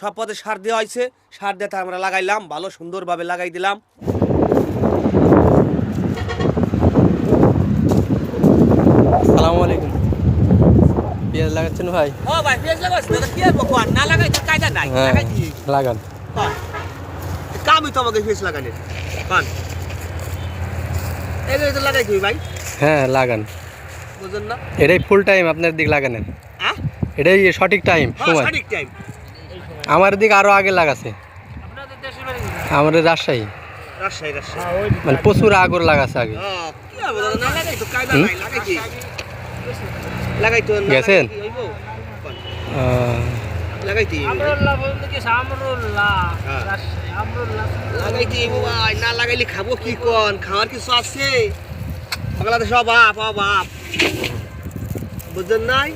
সব পথে সার দেওয়া হয়েছে। সার দিয়ে আমরা লাগাইলাম ভালো সুন্দরভাবে লাগাই দিলাম। সালামু আলাইকুম। পেঁয়াজ লাগাচ্ছেন ভাই? পেঁয়াজ না লাগাই তো কায়দা নাই। হ্যাঁ লাগান। কামই তো আমাকে পেঁয়াজ লাগানোর কোন? এগুলো তো লাগাই ভাই? হ্যাঁ লাগান। বুঝলেন না? এটাই ফুল টাইম আপনার দিক লাগানের। এটাই সঠিক টাইম হ্যাঁ সময়। সঠিক টাইম আমার দিক আরও আগে লাগাছে। আমাদের রাজশাহী। রাজশাহী মানে প্রচুর আগর লাগাছে আগে। হ্যাঁ, গেছেন? হ্যাঁ। রাজশাহী, আমরুল্লাহ। লাগাই দিই ভাই না লাগাইলে খাব কি কোন? খাওয়ার কিছু আছে? বাংলাদেশ অভাব অভাব। বুঝছেন নাই?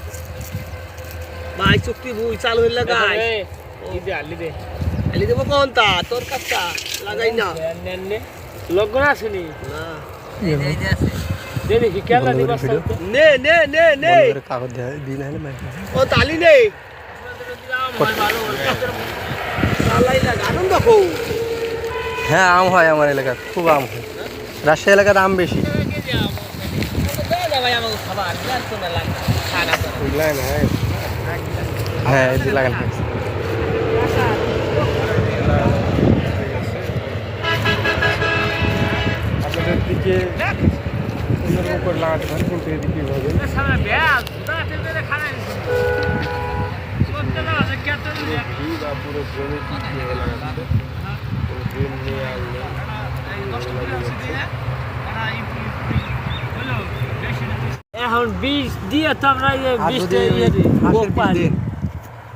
ভাই চুক্তি বুই চালু হইলে লাগাই ইদে আলি দে আলি দেবো কোন তা? তোর কাছটা লাগাই না। নে নে লগ্ন আসেনি না? হ্যাঁ আম হয় আমার এলাকার খুব আম হয়। রাজশাহী এলাকার আম বেশি। ভাই খাবার না হ্যাঁ এই যে লাগান। আপনাদের দিকে অন্যরকম করে লাগাতে কিন্তু এদিকে পুরো জমি লাগাতে পুরো। নিয়ে আসলে এখন বীজ দিয়ে তো আমরা বীজটা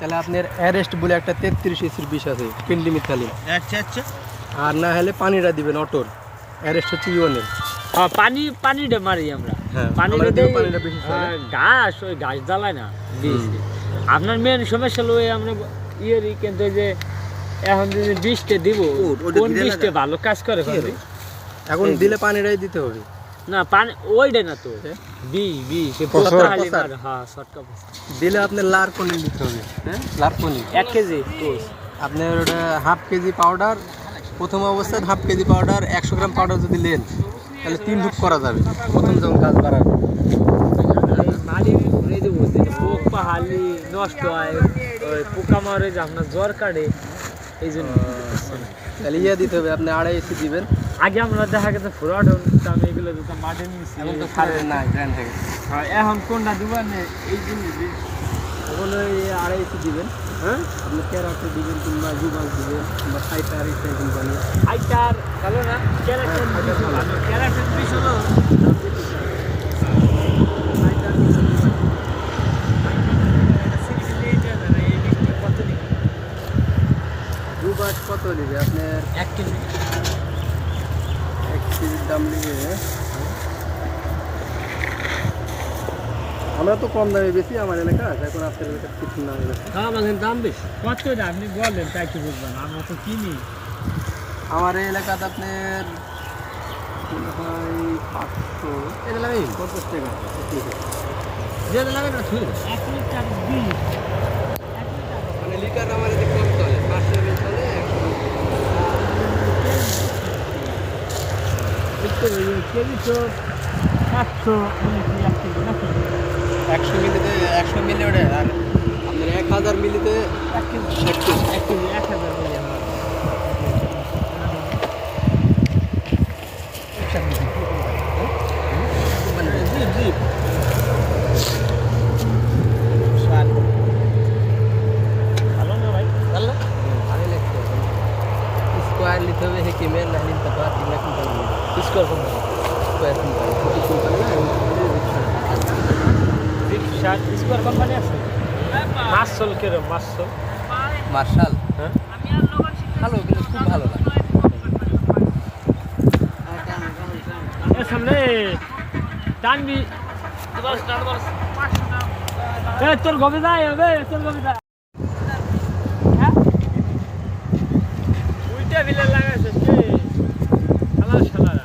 তাহলে আপনার অ্যারেস্ট বলে একটা তেত্রিশ ইসির বিষ আছে পেন্ডিমিথালিন আচ্ছা আচ্ছা। আর না হলে পানিটা দিবেন অটোর। অ্যারেস্ট হচ্ছে ইউনের হ্যাঁ, পানি পানিটা মারি আমরা। হ্যাঁ, পানিটা বেশি ঘাস ওই ঘাস জ্বালায় না আপনার মেন সমস্যা হলো ওই আমরা ইয়েরই কিন্তু যে এখন যদি বীজটা দিব কোন বীজটা ভালো কাজ করে? এখন দিলে পানিটাই দিতে হবে। না পানি ওইটা না তো। হ্যাঁ? বীজ বীজ সে পোস্তা হালি মার, হ্যাঁ শর্টকা পোস্তা। দিলে আপনার লার পনির দিতে হবে হ্যাঁ? লার পনির? এক কেজি আপনার ওটা হাফ কেজি পাউডার প্রথম অবস্থায় হাফ কেজি পাউডার একশো গ্রাম পাউডার যদি নেন তাহলে তিন ধূপ করা যাবে। প্রথম যখন গাছ বাড়াবে। পোক পাহালি নষ্ট হয় ওই পোকা মারে যে আপনার জ্বর কাটে এই জন্য। তাহলে ইয়ে দিতে হবে আপনি আড়াই এসে দিবেন। আগে আমরা দেখা গেছে ফ্রড হতাম এগুলো দিতাম মাঠে নিচ্ছি এখন তো সারের নাই ব্র্যান্ড থেকে। হ্যাঁ, এখন কোনটা দিবেন এই জিনিস এখন ওই আড়াই এসি দিবেন। হ্যাঁ? আপনি ক্যারাটে দিবেন কিংবা জুবাস দিবেন কিংবা ফাইটার এই কোম্পানি আইটার ভালো না? ক্যারেক্টার ভালো। ক্যারেক্টার বিষ হলো কত নেবে আপনার? এক কেজি। দাম আমরা তো কম দামে বেশি আমার এলাকা এখন আপনার এলাকার কিছু না এলাকা হ্যাঁ দাম বেশি। কত করে আপনি বলেন তাই কি বুঝবেন আমরা তো কিনি। আমার এই এলাকাতে আপনার পাঁচশো এটা লাগে। পঞ্চাশ টাকা। যেটা লাগে না ঠিক এক লিটার বিষ মানে লিটার আমার এতে কম চলে পাঁচশো এমএল চলে একশো কেজি তো একশো এক কেজি নাকি একশো মিলিতে একশো মিলি ওটা আর আপনার এক হাজার মিলিতে এক কেজি এক কেজি এক কেজি এক হাজার মিলি হয় জি জি ভালো না ভাই স্কোয়ার নিতে হবে স্কোয়ার কম স্কোয়ার কোম্পানি ছোটো কোম্পানি না রিক্সা স্কোয়ার কোম্পানি আছে? মাছ চল কেরম মাছ চল মার্শাল হ্যাঁ? ভালো কিন্তু খুব ভালো লাগে। সামনে টানবি তোর গবে যায় হবে? তোর গবে যায় হ্যাঁ উইটা বিলে লাগাইছে কে শালা শালারা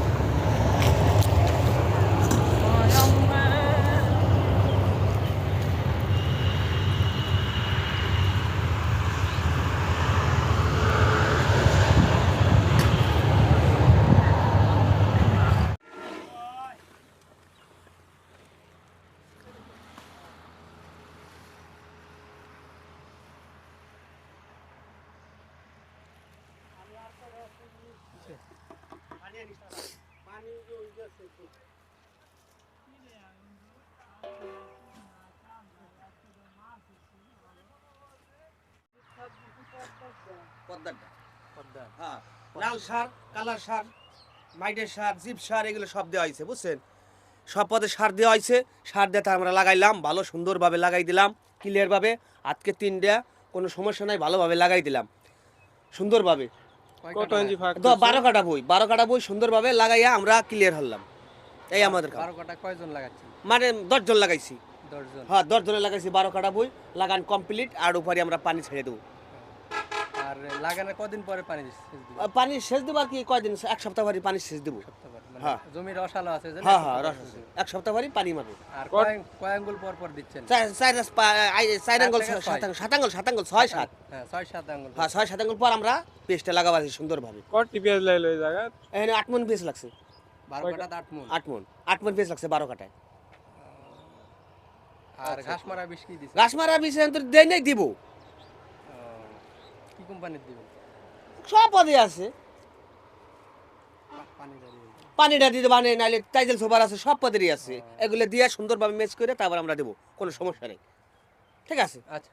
পদ্মারটা হ্যাঁ লাল সার কালার সার মাইটের সার জিপ সার এগুলো সব দেওয়া হয়েছে বুঝছেন? সব পদে সার দেওয়া হয়েছে। সার দিতে আমরা লাগাইলাম ভালো সুন্দরভাবে লাগাই দিলাম ক্লিয়ারভাবে আজকে তিনটা কোনো সমস্যা নাই ভালোভাবে লাগাই দিলাম সুন্দরভাবে। কত ইঞ্চি ফাঁক বারো কাটা বই বারো কাটা বই সুন্দরভাবে লাগাইয়া আমরা ক্লিয়ার হলাম। এই আমাদের বারো কাটা কয়জন লাগাচ্ছেন? মানে দশজন লাগাইছি। দশজন হ্যাঁ দশজনে লাগাইছি বারো কাটা বই লাগান কমপ্লিট আর উপরে আমরা পানি ছেড়ে দেবো। আর লাগানোর কদিন পরে পানি পানি সেচ দেবো? আর কি কয়দিন? এক সপ্তাহ ভারি পানি সেচ দেবো। সপ্তাহ মানে হ্যাঁ। জমির রসালো আছে হ্যাঁ হ্যাঁ সপ্তাহ রস আছে। এক সপ্তাহ ভারি পানি মারবো। আর কয় কয় আঙ্গুল পর পর দিচ্ছেন? চার চার আঙ্গুল সাত আঙ্গুল সাত আঙ্গুল সাত আঙ্গুল ছয় সাত। হ্যাঁ ছয় সাত আঙ্গুল। হ্যাঁ ছয় সাত আঙ্গুল পর আমরা পেস্টটা লাগাবো সুন্দরভাবে। লাইলো এই জায়গা? এখানে আট মন পেস লাগছে। বারো কাটা আট মন। আট মন। আট মন পেস লাগছে বারো কাটায় আর ঘাস মারা বেশ কি দিচ্ছে গাছ মারা বিষয় তো দেয় নাই দিব। কি কোম্পানির দিবেন? সব পদে আছে। পানিটা দিতে মানে নাইলে টাইজেল সোফার আছে সব পদেরই আছে। এগুলো দিয়ে সুন্দরভাবে ম্যাচ করে তারপর আমরা দেবো কোনো সমস্যা নেই। ঠিক আছে? আচ্ছা।